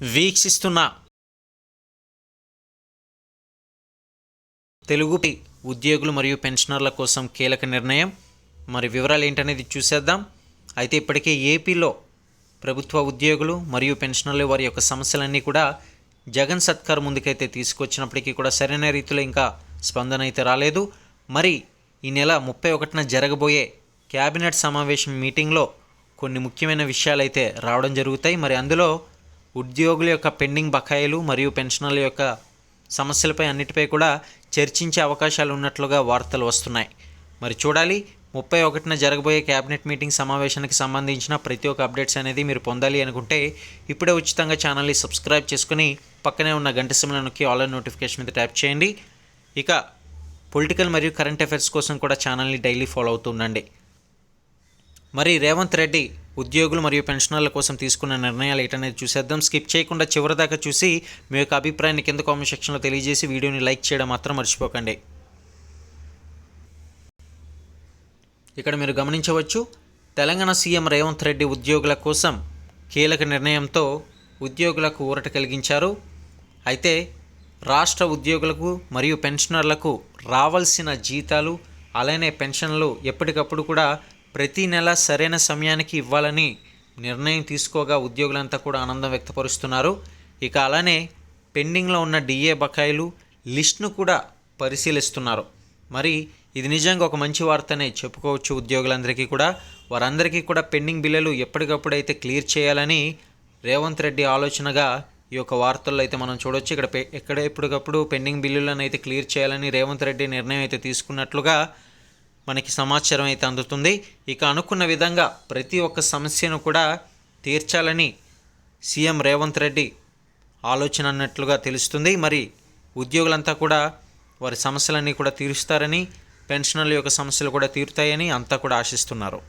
వీక్షిస్తున్న తెలుగు ఉద్యోగులు మరియు పెన్షనర్ల కోసం కీలక నిర్ణయం. మరి వివరాలు ఏంటనేది చూసేద్దాం. అయితే ఇప్పటికే ఏపీలో ప్రభుత్వ ఉద్యోగులు మరియు పెన్షనర్లు వారి యొక్క సమస్యలన్నీ కూడా జగన్ సత్కార్ ముందుకైతే తీసుకొచ్చినప్పటికీ కూడా సరైన రీతిలో ఇంకా స్పందన అయితే రాలేదు. మరి ఈ నెల ముప్పై ఒకటిన జరగబోయే క్యాబినెట్ సమావేశం మీటింగ్లో కొన్ని ముఖ్యమైన విషయాలు అయితే రావడం జరుగుతాయి. మరి అందులో ఉద్యోగుల యొక్క పెండింగ్ బకాయిలు మరియు పెన్షనర్ల యొక్క సమస్యలపై అన్నిటిపై కూడా చర్చించే అవకాశాలు ఉన్నట్లుగా వార్తలు వస్తున్నాయి. మరి చూడాలి ముప్పై ఒకటిన జరగబోయే క్యాబినెట్ మీటింగ్ సమావేశానికి సంబంధించిన ప్రతి ఒక్క అప్డేట్స్ అనేది మీరు పొందాలి అనుకుంటే ఇప్పుడే ఉచితంగా ఛానల్ని సబ్స్క్రైబ్ చేసుకుని పక్కనే ఉన్న గంట సిమ్లో నొక్కి ఆన్లైన్ నోటిఫికేషన్ మీద ట్యాప్ చేయండి. ఇక పొలిటికల్ మరియు కరెంట్ అఫైర్స్ కోసం కూడా ఛానల్ని డైలీ ఫాలో అవుతూ ఉండండి. మరి రేవంత్ రెడ్డి ఉద్యోగులు మరియు పెన్షనర్ల కోసం తీసుకున్న నిర్ణయాలు ఏంటనేది చూసేద్దాం. స్కిప్ చేయకుండా చివరిదాకా చూసి మీ యొక్క అభిప్రాయాన్ని కింద కామెంట్ సెక్షన్లో తెలియజేసి వీడియోని లైక్ చేయడం మాత్రం మర్చిపోకండి. ఇక్కడ మీరు గమనించవచ్చు తెలంగాణ సీఎం రేవంత్ రెడ్డి ఉద్యోగుల కోసం కీలక నిర్ణయంతో ఉద్యోగులకు ఊరట కలిగించారు. అయితే రాష్ట్ర ఉద్యోగులకు మరియు పెన్షనర్లకు రావాల్సిన జీతాలు అలానే పెన్షన్లు ఎప్పటికప్పుడు కూడా ప్రతి నెల సరైన సమయానికి ఇవ్వాలని నిర్ణయం తీసుకోగా ఉద్యోగులంతా కూడా ఆనందం వ్యక్తపరుస్తున్నారు. ఇక అలానే పెండింగ్లో ఉన్న డిఏ బకాయిలు లిస్ట్ను కూడా పరిశీలిస్తున్నారు. మరి ఇది నిజంగా ఒక మంచి వార్తనే చెప్పుకోవచ్చు ఉద్యోగులందరికీ కూడా. వారందరికీ కూడా పెండింగ్ బిల్లులు ఎప్పటికప్పుడు అయితే క్లియర్ చేయాలని రేవంత్ రెడ్డి ఆలోచనగా ఈ యొక్క వార్తల్లో అయితే మనం చూడొచ్చు. ఇక్కడ ఎక్కడ ఎప్పటికప్పుడు పెండింగ్ బిల్లులను అయితే క్లియర్ చేయాలని రేవంత్ రెడ్డి నిర్ణయం అయితే తీసుకున్నట్లుగా మనకి సమాచారం అయితే అందుతుంది. ఇక అనుకున్న విధంగా ప్రతి ఒక్క సమస్యను కూడా తీర్చాలని సీఎం రేవంత్ రెడ్డి ఆలోచన అన్నట్లుగా తెలుస్తుంది. మరి ఉద్యోగులంతా కూడా వారి సమస్యలన్నీ కూడా తీరుస్తారని పెన్షనర్ల యొక్క సమస్యలు కూడా తీరుతాయని అంతా కూడా ఆశిస్తున్నారు.